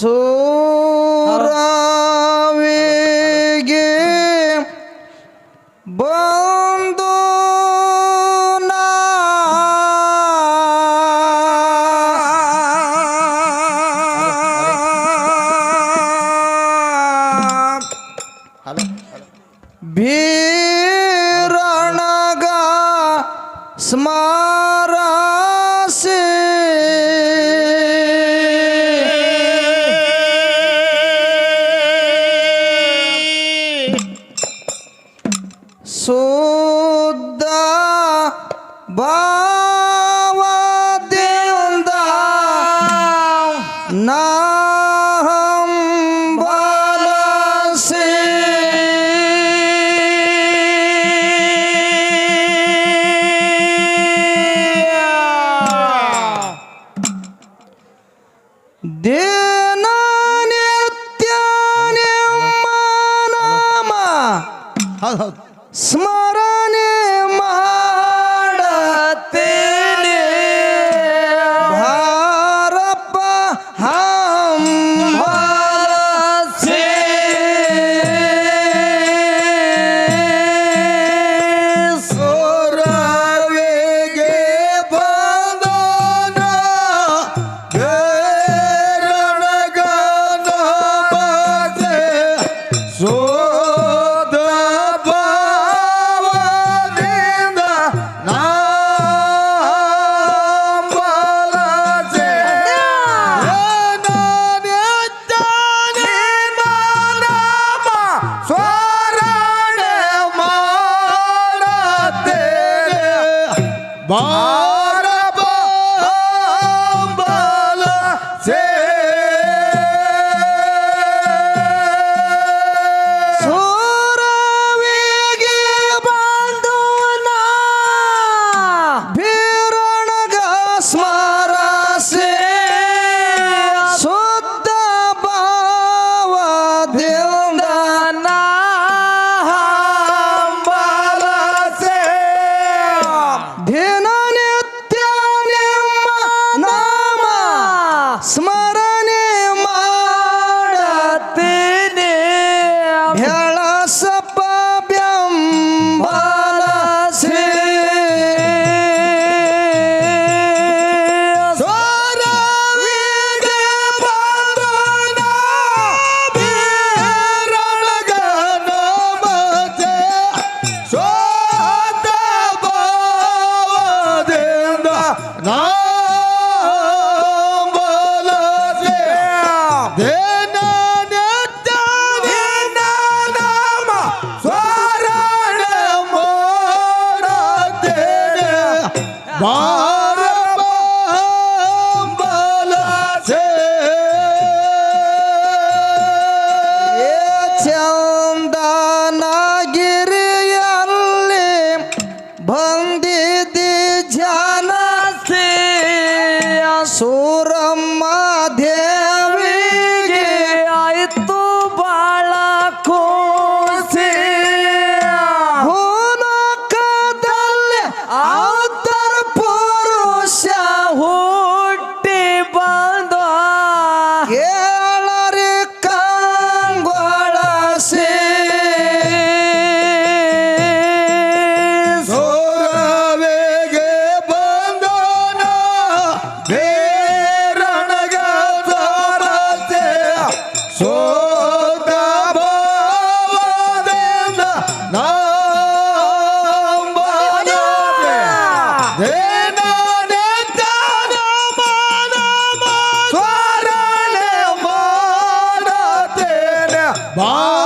so ಹೌದು ಹೌದು. ಸ್ಮರಣೆ Bye.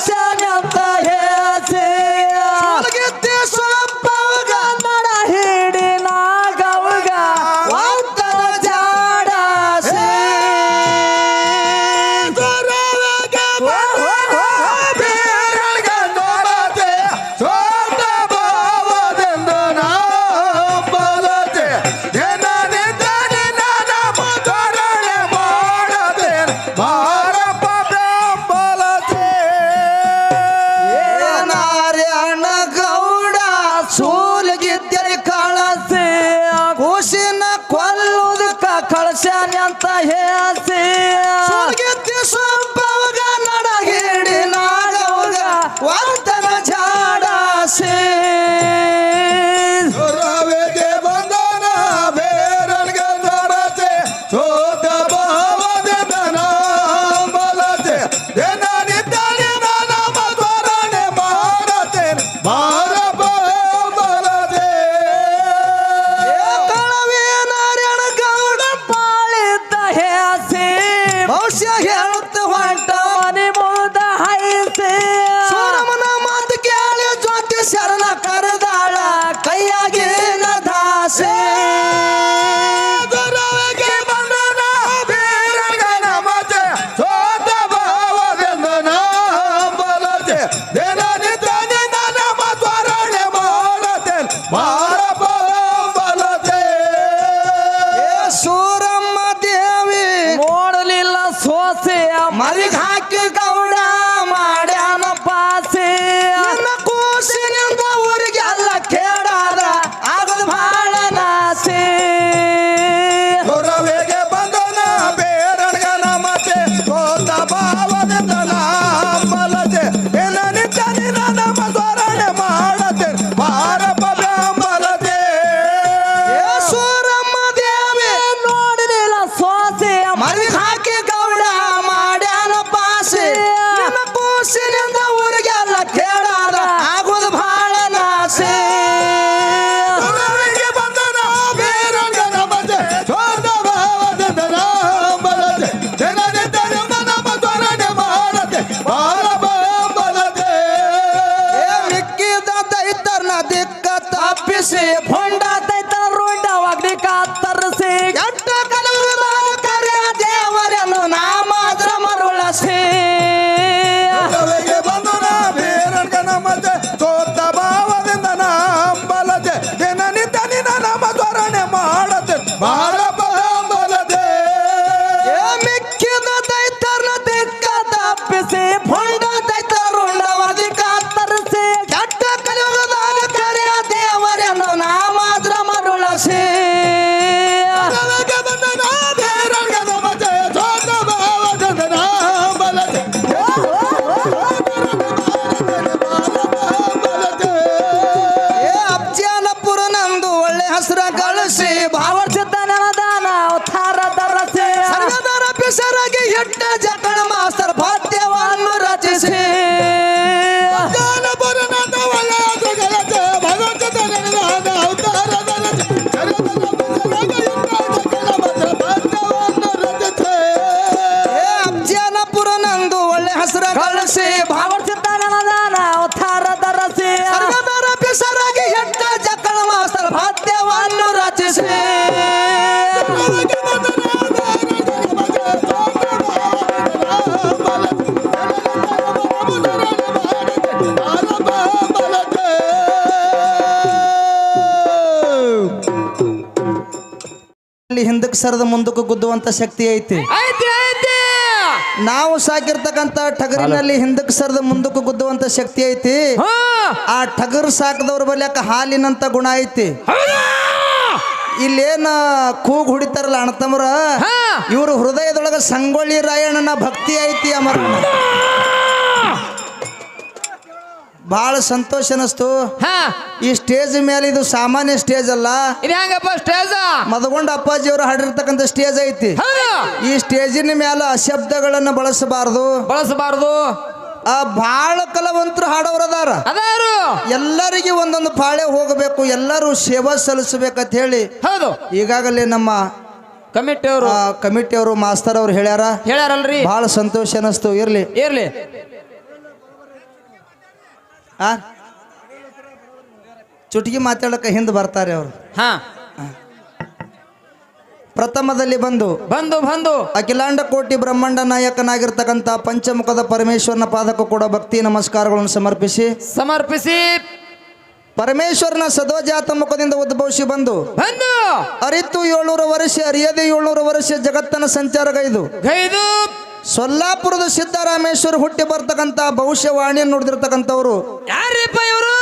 So. ಅಂತ ಹೇಸಿ ಬಹುಶಃ ಹೇಳುತ್ತ ಹೊಂಟ ಮನೆ ಮುಂದ ಹೈಸೆ. ಸೋರಮನ ಮಾತು ಕೇಳಿ ಜ್ಯೋತಿ ಶರಣ ಕರೆದಾಳ. ಕೈಯಾಗಿ ದಾಸೆ. ರವೆಗೆ ಒಳ್ಳೆ ಹಸ್ರ ಗಳಿಸಿ ಭಾವರ್ಜಿತ ನೆನದಾನ ಅವತಾರ ದರಸಿ ಸರ್ಗದರ ಪಿಸರಾಗಿ ಹೆಟ್ಟ ಮಾಸ್ತರ್ ಭಾತ್ಯವನ್ನು ರಚಿಸಿ. ಹಿಂದಕ್ಕೆ ಸರದ ಮುಂದಕ್ಕೆ ಗುದ್ದುವಂತ ಶಕ್ತಿ ಐತಿ. ಐತಿ. ನಾವು ಸಾಕಿರ್ತಕ್ಕಂತ ಟಗರಿನಲ್ಲಿ ಹಿಂದಕ್ಕೆ ಸರದ ಮುಂದಕ್ಕೆ ಗುದ್ದುವಂತ ಶಕ್ತಿ ಐತಿ. ಆ ಟಗರ್ ಸಾಕದವ್ರ ಬಲ್ಯಾಕ ಹಾಲಿನಂತ ಗುಣ ಐತಿ? ಇಲ್ಲೇನ ಕೂಗ್ ಹುಡಿತಾರಲ್ಲ ಅಣ್ಣತಮ್ಮರ ಹಾ. ಇವ್ರ ಹೃದಯದೊಳಗ ಸಂಗೊಳ್ಳಿ ರಾಯಣ್ಣನ ಭಕ್ತಿ ಐತಿ ಅಮರ ಬಹಳ ಸಂತೋಷ ಅನಿಸ್ತು ಹಾ. ಈ ಸ್ಟೇಜ್ ಮೇಲೆ ಇದು ಸಾಮಾನ್ಯ ಸ್ಟೇಜ್ ಅಲ್ಲ. ಇದು ಹೆಂಗಪ್ಪ ಸ್ಟೇಜ? ಮದಗೊಂಡ ಅಪ್ಪಾಜಿ ಅವರು ಹಾಡಿರ್ತಕ್ಕಂಥ ಸ್ಟೇಜ್ ಐತಿ. ಈ ಸ್ಟೇಜಿನ ಮೇಲೆ ಅಶಬ್ದಗಳನ್ನು ಬಳಸಬಾರದು. ಬಳಸಬಾರದು. ಆ ಭಾಳ ಕಲಾವಂತರು ಹಾಡೋರದಾರ ಅದಾರು. ಎಲ್ಲರಿಗೆ ಒಂದೊಂದು ಪಾಳೆ ಹೋಗಬೇಕು ಎಲ್ಲರೂ ಸೇವಾ ಸಲ್ಲಿಸಬೇಕಂತ ಹೇಳಿ. ಹೌದು. ಈಗಾಗಲೇ ನಮ್ಮ ಕಮಿಟಿ ಅವರು ಕಮಿಟಿ ಅವರು ಮಾಸ್ತರ್ ಅವ್ರು ಹೇಳ್ಯಾರ. ಹೇಳ್ಯಾರಲ್ರಿ. ಬಹಳ ಸಂತೋಷ ಅನಸ್ತು ಇರ್ಲಿ. ಇರ್ಲಿ. ಆ ಚುಟುಕಿ ಮಾತಾಡಕ್ಕೆ ಹಿಂದೆ ಬರ್ತಾರೆ ಅವರು. ಹಾ. ಪ್ರಥಮದಲ್ಲಿ ಬಂದು ಬಂದು ಬಂದು. ಅಖಿಲಾಂಡ ಕೋಟಿ ಬ್ರಹ್ಮಾಂಡ ನಾಯಕನಾಗಿರ್ತಕ್ಕಂಥ ಪಂಚಮುಖದ ಪರಮೇಶ್ವರನ ಪಾದಕ ಕೂಡ ಭಕ್ತಿ ನಮಸ್ಕಾರಗಳನ್ನು ಸಮರ್ಪಿಸಿ ಸಮರ್ಪಿಸಿ. ಪರಮೇಶ್ವರನ ಸದೋಜಾತ ಮುಖದಿಂದ ಉದ್ಭವಿಸಿ ಬಂದು ಬಂದು. ಅರಿತು ಏಳ್ನೂರು ವರ್ಷ ಅರಿಯದೆ ಏಳ್ನೂರು ವರ್ಷ ಜಗತ್ತನ ಸಂಚಾರಗೈದು. ಗೈದು. ಸೊಲ್ಲಾಪುರದ ಸಿದ್ದರಾಮೇಶ್ವರ ಹುಟ್ಟಿ ಬರ್ತಕ್ಕಂಥ ಭವಿಷ್ಯವಾಣಿಯನ್ನು ನುಡಿದಿರ್ತಕ್ಕಂಥವ್ರು. ಯಾರಿಪ್ಪ ಇವರು?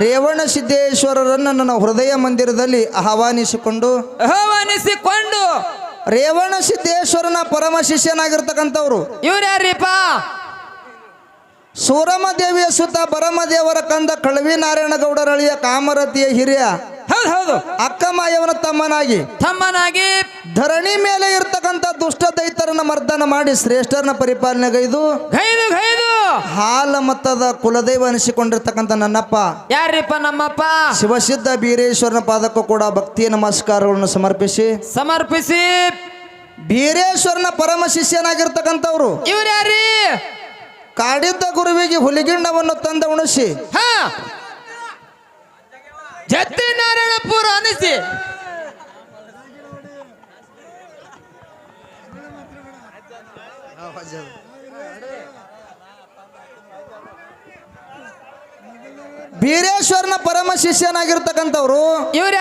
ರೇವಣ ಸಿದ್ದೇಶ್ವರರನ್ನ ನನ್ನ ಹೃದಯ ಮಂದಿರದಲ್ಲಿ ಆಹ್ವಾನಿಸಿಕೊಂಡು ಆಹ್ವಾನಿಸಿಕೊಂಡು. ರೇವಣ ಸಿದ್ದೇಶ್ವರನ ಪರಮ ಶಿಷ್ಯನಾಗಿರ್ತಕ್ಕಂಥವ್ರು. ಇವ್ರು ಯಾರ್ರಿಪ್ಪ ಸೂರಮ ದೇವಿಯ ಸುತ್ತ ಬರಮದೇವರ ಕಂದ ಕಳವಿ ನಾರಾಯಣ ಗೌಡರಳಿಯ ಕಾಮರತಿಯ ಹಿರಿಯ. ಹೌದು ಹೌದು. ಅಕ್ಕ ಮಾಯವನ ತಮ್ಮನಾಗಿ. ತಮ್ಮನಾಗಿ. ಧರಣಿ ಮೇಲೆ ಇರ್ತಕ್ಕಂತ ದುಷ್ಟ ದೈತರನ್ನ ಮರ್ದನ ಮಾಡಿ ಶ್ರೇಷ್ಠರನ್ನ ಪರಿಪಾಲನೆ ಗೈದು ಗೈದು. ಹಾಲ ಮತ್ತದ ಕುಲದೈವ ಅನಿಸಿಕೊಂಡಿರ್ತಕ್ಕಂಥ ನನ್ನಪ್ಪ. ಯಾರಿಪ್ಪ ನಮ್ಮಪ್ಪ? ಶಿವಸಿದ್ಧ ಬೀರೇಶ್ವರನ ಪಾದಕ್ಕೂ ಕೂಡ ಭಕ್ತಿಯ ನಮಸ್ಕಾರಗಳನ್ನು ಸಮರ್ಪಿಸಿ. ಸಮರ್ಪಿಸಿ. ಬೀರೇಶ್ವರನ ಪರಮ ಶಿಷ್ಯನಾಗಿರ್ತಕ್ಕಂಥವ್ರು. ಇವ್ರು ಯಾರ್ರಿ ಕಾಡಿದ್ದ ಗುರುವಿಗೆ ಹುಲಿಗಿಂಡವನ್ನು ತಂದ ಉಣಿಸಿ. ಹಾ. ಜತ್ತಿ ನಾರಾಯಣಪುರ ಅನಿಸಿ ಬೀರೇಶ್ವರನ ಪರಮ ಶಿಷ್ಯನಾಗಿರ್ತಕ್ಕಂಥವ್ರು ಇವ್ರು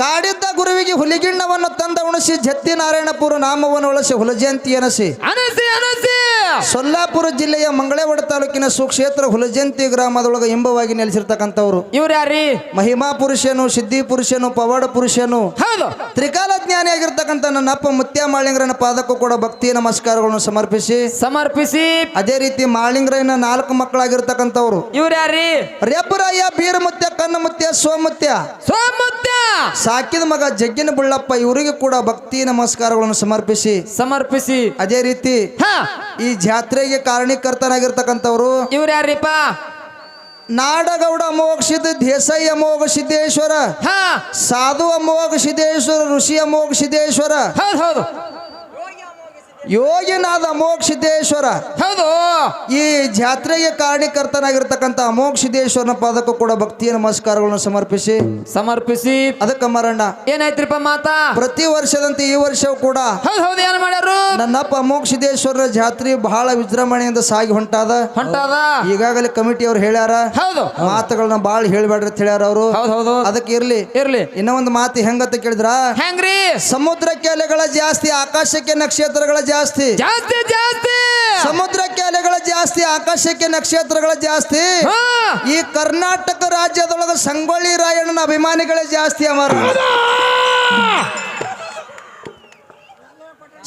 ಕಾಡಿದ್ದ ಗುರುವಿಗೆ ಹುಲಿಗಿಣ್ಣವನ್ನು ತಂದ ಉಣಸಿ ಜತ್ತಿ ನಾರಾಯಣಪುರ ನಾಮವನ್ನು ಉಳಿಸಿ ಹುಲಜಯಂತಿ ಅನಸಿ ಅನಸಿ ಅನಸಿ ಸೊಲ್ಲಾಪುರ ಜಿಲ್ಲೆಯ ಮಂಗಳೇವಾಡ ತಾಲೂಕಿನ ಸುಕ್ಷೇತ್ರ ಹುಲಜಂತಿ ಗ್ರಾಮದೊಳಗೆ ಇಂಬವಾಗಿ ನೆಲೆಸಿರ್ತಕ್ಕಂಥವ್ರು. ಇವ್ರು ಯಾರಿ? ಮಹಿಮಾ ಪುರುಷನು ಸಿದ್ಧಿ ಪುರುಷನು ಪವಾಡ ಪುರುಷನು. ಹೌದು. ತ್ರಿಕಾಲ ಜ್ಞಾನಿ ಆಗಿರ್ತಕ್ಕಂಥ ನನ್ನ ಅಪ್ಪ ಮುತ್ಯ ಮಾಳಿಂಗ್ರನ ಪಾದಕ್ಕೂ ಕೂಡ ಭಕ್ತಿ ನಮಸ್ಕಾರಗಳನ್ನು ಸಮರ್ಪಿಸಿ. ಸಮರ್ಪಿಸಿ. ಅದೇ ರೀತಿ ಮಾಳಿಂಗರನ ನಾಲ್ಕು ಮಕ್ಕಳಾಗಿರ್ತಕ್ಕಂಥವ್ರು. ಇವ್ರು ಯಾರಿ? ರೆಪುರಾಯ ಬೀರ ಮುತ್ಯ ಕಣ್ಣ ಕನ್ನಮುತ್ಯ ಸೋಮುತ್ಯ. ಸೋಮುತ್ಯ. ಸಾಕಿದ ಮಗ ಜಗ್ಗಿನ ಬುಳ್ಳಪ್ಪ ಇವರಿಗೆ ಕೂಡ ಭಕ್ತಿ ನಮಸ್ಕಾರಗಳನ್ನು ಸಮರ್ಪಿಸಿ. ಸಮರ್ಪಿಸಿ. ಅದೇ ರೀತಿ ಈ ಜಾತ್ರೆಗೆ ಕಾರಣೀಕರ್ತನಾಗಿರ್ತಕ್ಕಂಥವ್ರು ಇವ್ರು ಯಾರೀಪ ನಾಡಗೌಡ ಮೋಕ್ಷಿದ್ ಸಿದ್ಧ ದೇಸಾಯಿ ಅಮೋಘ ಸಿದ್ದೇಶ್ವರ ಹಾ. ಸಾಧು ಅಮೋಘ ಸಿದ್ದೇಶ್ವರ ಋಷಿ ಅಮೋಘ ಸಿದ್ದೇಶ್ವರ ಹೌದು ಹೌದು. ಯೋಗಿನಾದ ಮೋಕ್ಷಿದೇಶ್ವರ ಹೌದು. ಈ ಜಾತ್ರೆಗೆ ಕಾರಣೀಕರ್ತನಾಗಿರ್ತಕ್ಕಂಥ ಅಮೋಘ ಸಿದ್ದೇಶ್ವರನ ಪಾದಕ್ಕೂ ಕೂಡ ಭಕ್ತಿಯ ನಮಸ್ಕಾರಗಳನ್ನು ಸಮರ್ಪಿಸಿ. ಸಮರ್ಪಿಸಿ. ಅದಕ್ಕ ಮರಣ್ಣ ಏನಾಯ್ತ್ರಿಪ್ಪ ಮಾತಾ? ಪ್ರತಿ ವರ್ಷದಂತೆ ಈ ವರ್ಷವೂ ಕೂಡ ಹೌದು ಹೌದು ಏನ್ ಮಾಡ್ಯಾರು ನನ್ನಪ್ಪ ಮೋಕ್ಷಿದೇಶ್ವರ ಜಾತ್ರೆ ಬಹಳ ವಿಜೃಂಭಣೆಯಿಂದ ಸಾಗಿ ಹೊಂಟಾದ. ಹೊಂಟಾದ? ಈಗಾಗಲೇ ಕಮಿಟಿ ಅವ್ರು ಹೇಳ್ಯಾರ. ಹೌದು. ಮಾತುಗಳನ್ನ ಬಹಳ ಹೇಳ್ಬೇಡ್ರಿ ಅಂತ ಹೇಳ್ಯಾರ ಅವರು. ಹೌದು ಹೌದು. ಅದಕ್ಕೆ ಇರ್ಲಿ. ಇರ್ಲಿ. ಇನ್ನೊಂದು ಮಾತು ಹೆಂಗಂತ ಕೇಳಿದ್ರ? ಹೆಂಗ್ರಿ? ಸಮುದ್ರ ಕೆಲೆಗಳ ಜಾಸ್ತಿ ಆಕಾಶಕ್ಕೆ ನಕ್ಷತ್ರಗಳ ಜಾಸ್ತಿ ಜಾಸ್ತಿ. ಜಾಸ್ತಿ ಸಮುದ್ರಕ್ಕೆ ಅಲೆಗಳ ಜಾಸ್ತಿ ಆಕಾಶಕ್ಕೆ ನಕ್ಷತ್ರಗಳ ಜಾಸ್ತಿ. ಈ ಕರ್ನಾಟಕ ರಾಜ್ಯದೊಳಗ ಸಂಗೊಳ್ಳಿ ರಾಯಣ್ಣನ ಅಭಿಮಾನಿಗಳೇ ಜಾಸ್ತಿ ಅಮರ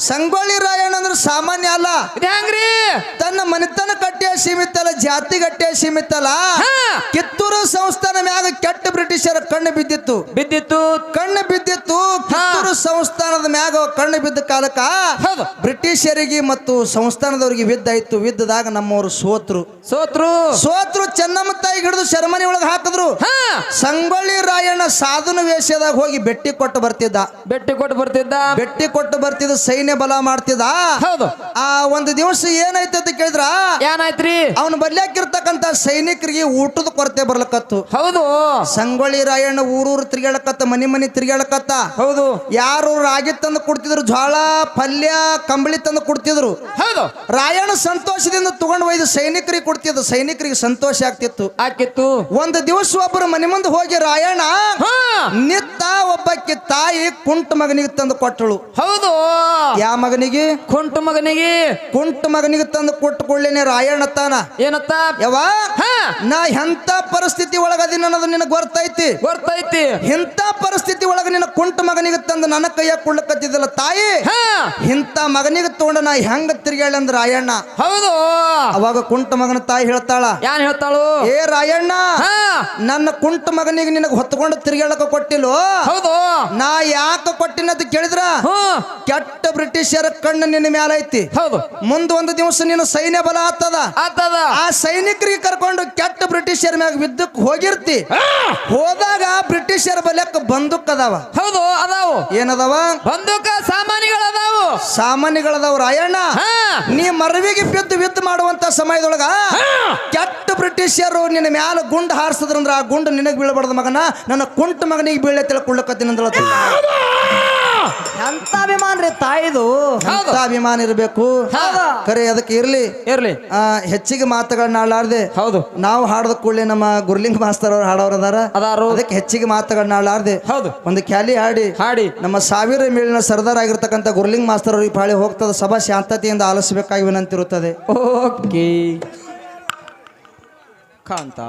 ಸಂಗೊಳ್ಳಿ ರಾಯಣ್ಣ ಅಂದ್ರೆ ಸಾಮಾನ್ಯ ಅಲ್ಲ. ಹೆಂಗ್ರಿ. ತನ್ನ ಮನೆತನ ಕಟ್ಟೆ ಸೀಮಿತ ಅಲ್ಲ ಜಾತಿ ಕಟ್ಟೆ ಸೀಮಿತ ಅಲ್ಲ ಕಿತ್ತೂರು ಸಂಸ್ಥಾನ ಮ್ಯಾಗ ಕೆಟ್ಟ ಬ್ರಿಟಿಷರ ಕಣ್ಣು ಬಿದ್ದಿತ್ತು. ಬಿದ್ದಿತ್ತು. ಕಣ್ಣು ಬಿದ್ದಿತ್ತು ಕಿತ್ತೂರು ಸಂಸ್ಥಾನದ ಮ್ಯಾಗ ಕಣ್ಣು ಬಿದ್ದ ಕಾಲಕ್ಕ ಬ್ರಿಟಿಷರಿಗೆ ಮತ್ತು ಸಂಸ್ಥಾನದವರಿಗೆ ಬಿದ್ದಾಯ್ತು ಯುದ್ಧದಾಗ ನಮ್ಮವರು ಸೋತ್ರು. ಸೋತ್ರು. ಸೋತ್ರು ಚೆನ್ನಮ್ಮ ತಾಯಿ ಹಿಡಿದು ಶರ್ಮನಿ ಒಳಗೆ ಹಾಕಿದ್ರು. ಸಂಗೊಳ್ಳಿ ರಾಯಣ್ಣ ಸಾಧುನ ವೇಷದಾಗ ಹೋಗಿ ಬೆಟ್ಟಿ ಕೊಟ್ಟು ಬರ್ತಿದ್ದ. ಬೆಟ್ಟಿ ಕೊಟ್ಟು ಬರ್ತಿದ್ದ. ಬೆಟ್ಟಿ ಕೊಟ್ಟು ಬರ್ತಿದ್ದ ಸೈನ್ಯ ಬಲ ಮಾಡ್ತಿದ ಹೌದು. ಆ ಒಂದು ದಿವಸ ಏನಾಯ್ತು ಅಂತ ಕೇಳಿದ್ರ? ಏನಾಯ್ತ್ರಿ? ಅವನು ಬರ್ಲಾಕಿರ್ತಕ್ಕಂತ ಸೈನಿಕರಿಗೆ ಊಟದ ಕೊರತೆ ಬರ್ಲಕತ್ತು. ಹೌದು. ಸಂಗೊಳ್ಳಿ ರಾಯಣ್ಣ ಊರೂರು ತಿರ್ಗಾಡಕತ್ತ ಮನಿ ಮನಿ ತಿರ್ಗಾಡಕತ್ತ ಹೌದು. ಯಾರು ರಾಗಿ ತಂದು ಕೊಡ್ತಿದ್ರು ಜ್ವಾಳ ಪಲ್ಯ ಕಂಬಳಿ ತಂದು ಕೊಡ್ತಿದ್ರು. ಹೌದು. ರಾಯಣ್ಣ ಸಂತೋಷದಿಂದ ತಗೊಂಡ್ ಒಯ್ದು ಸೈನಿಕರಿಗೆ ಕೊಡ್ತಿದ್ರು ಸೈನಿಕರಿಗೆ ಸಂತೋಷ ಆಗ್ತಿತ್ತು. ಆಕಿತ್ತು ಒಂದು ದಿವಸ ಒಬ್ಬರು ಮನೆ ಮುಂದೆ ಹೋಗಿ ರಾಯಣ್ಣ ನಿತ್ತ ಒಬ್ಬಕ್ಕೆ ತಾಯಿ ಕುಂಟ ಮಗನಿಗೆ ತಂದು ಕೊಟ್ಟಳು. ಹೌದು. ಯಾ ಮಗನಿಗೆ? ಕುಂಟು ಮಗನಿಗೆ. ಕುಂಟ ಮಗನಿಗೆ ತಂದು ಕೊಟ್ಟು ಕೊಳ್ಳೇನೆ ರಾಯಣ್ಣ ತಾನ. ಏನತ್ತ? ಯವ ನಾ ಎಂತ ಪರಿಸ್ಥಿತಿ ಒಳಗದಿನ ಅನ್ನೋದು ನಿನಗೆ ಗೊರ್ತೈತಿ ಗೊರ್ತೈತಿ ಇಂಥ ಪರಿಸ್ಥಿತಿ ಒಳಗ ನಿನ್ನ ಕುಂಟ ಮಗನಿಗೆ ತಂದು ನನ್ನ ಕೈಯ ಕೊಳ್ಳಕತ್ತಿದ್ದಲ್ಲ ತಾಯಿ? ಇಂಥ ಮಗನಿಗೆ ತಗೊಂಡ ನಾ ಹೆಂಗ ತಿರ್ಗಾಳ ಅಂದ್ರ ರಾಯಣ್ಣ? ಹೌದು. ಅವಾಗ ಕುಂಟ ಮಗನ ತಾಯಿ ಹೇಳ್ತಾಳ ಯಾನ್ ಹೇಳ್ತಾಳು? ಏ ರಾಯಣ್ಣ ನನ್ನ ಕುಂಟ ಮಗನಿಗೆ ನಿನಗೆ ಹೊತ್ಕೊಂಡು ತಿರ್ಗಾಳಕ ಕೊಟ್ಟಿಲ್ಲೋ? ಹೌದು. ನಾ ಯಾಕೆ ಕೊಟ್ಟಿನ ಅಂತ ಕೇಳಿದ್ರ? ಕೆಟ್ಟ ಬ್ರಿಟಿಷರ ಕಣ್ಣು ನಿನ್ನ ಮ್ಯಾಲ ಐತಿ. ಹೌದು. ಮುಂದ ಒಂದು ದಿವಸ ನೀನು ಸೈನ್ಯ ಬಲ ಆತದ. ಆತದ. ಆ ಸೈನಿಕರಿಗೆ ಕರ್ಕೊಂಡು ಕೆಟ್ಟ ಬ್ರಿಟಿಷರ ಮ್ಯಾಗ ವಿದ್ಯುಕ್ ಹೋಗಿರ್ತಿ. ಹೋದಾಗ ಬ್ರಿಟಿಷರ ಬಲಕ್ಕ ಬಂದೂಕ್ ಅದಾವ. ಹೌದು ಅದಾವು. ಏನದವ? ಬಂದೂಕ ಸಾಮಾನ್ಯಗಳ ಅದಾವು ಸಾಮಾನ್ಯಗಳದಾವ ರಾಯಣ್ಣ. ನೀ ಮರವಿಗೆ ಬಿದ್ದು ವಿದ್ ಮಾಡುವಂತ ಸಮಯದೊಳಗ ಕೆಟ್ಟ ಬ್ರಿಟಿಷರು ನಿನ್ನ ಮ್ಯಾಲ ಗುಂಡು ಹಾರಿಸಿದ್ರಂದ್ರ ಆ ಗುಂಡು ನಿನಗೆ ಬೀಳಬಾರ್ದು ಮಗನ. ನನ್ನ ಕುಂಟ ಮಗನಿಗೆ ಬೀಳೆ ತಿಳ್ಕೊಳ್ಳಕತ್ತೀನಿ ಅಂದ್ರ ಎಂತ ಅಭಿಮಾನ ರೀ ತಾಯಿದು? ಹೌದು. ಅಭಿಮಾನ ಇರಬೇಕು? ಹೌದು. ಕರೆ ಅದಕ್ಕೆ ಇರ್ಲಿ. ಇರ್ಲಿ. ಆ, ಹೆಚ್ಚಿಗೆ ಮಾತುಗಳನ್ನ ಆಡಲಾರ್ದೆ. ಹೌದು. ನಾವು ಹಾಡದ ಕೂಡಲೇ ನಮ್ಮ ಗುರ್ಲಿಂಗ್ ಮಾಸ್ತರ್ ಅವ್ರು ಹಾಡೋರು ಅದಾರ. ಅದಾರು. ಅದಕ್ಕೆ ಹೆಚ್ಚಿಗೆ ಮಾತುಗಳನ್ನ ಆಡಲಾರ್ದೆ. ಹೌದು. ಒಂದು ಖ್ಯಾಲಿ ಹಾಡಿ. ಹಾಡಿ. ನಮ್ಮ ಸಾವಿರ ಮೇಲಿನ ಸರ್ದಾರ್ ಆಗಿರ್ತಕ್ಕಂಥ ಗುರ್ಲಿಂಗ್ ಮಾಸ್ತರ್ ಅವ್ರಿಗೆ ಪಾಳಿ ಹೋಗ್ತದ. ಸಭಾ ಶಾಂತತೆಯಿಂದ ಆಲಿಸಬೇಕಾಗಿ ವಿನಂತಿರುತ್ತದೆ. ಓಕೆ. ಕಾಂತ?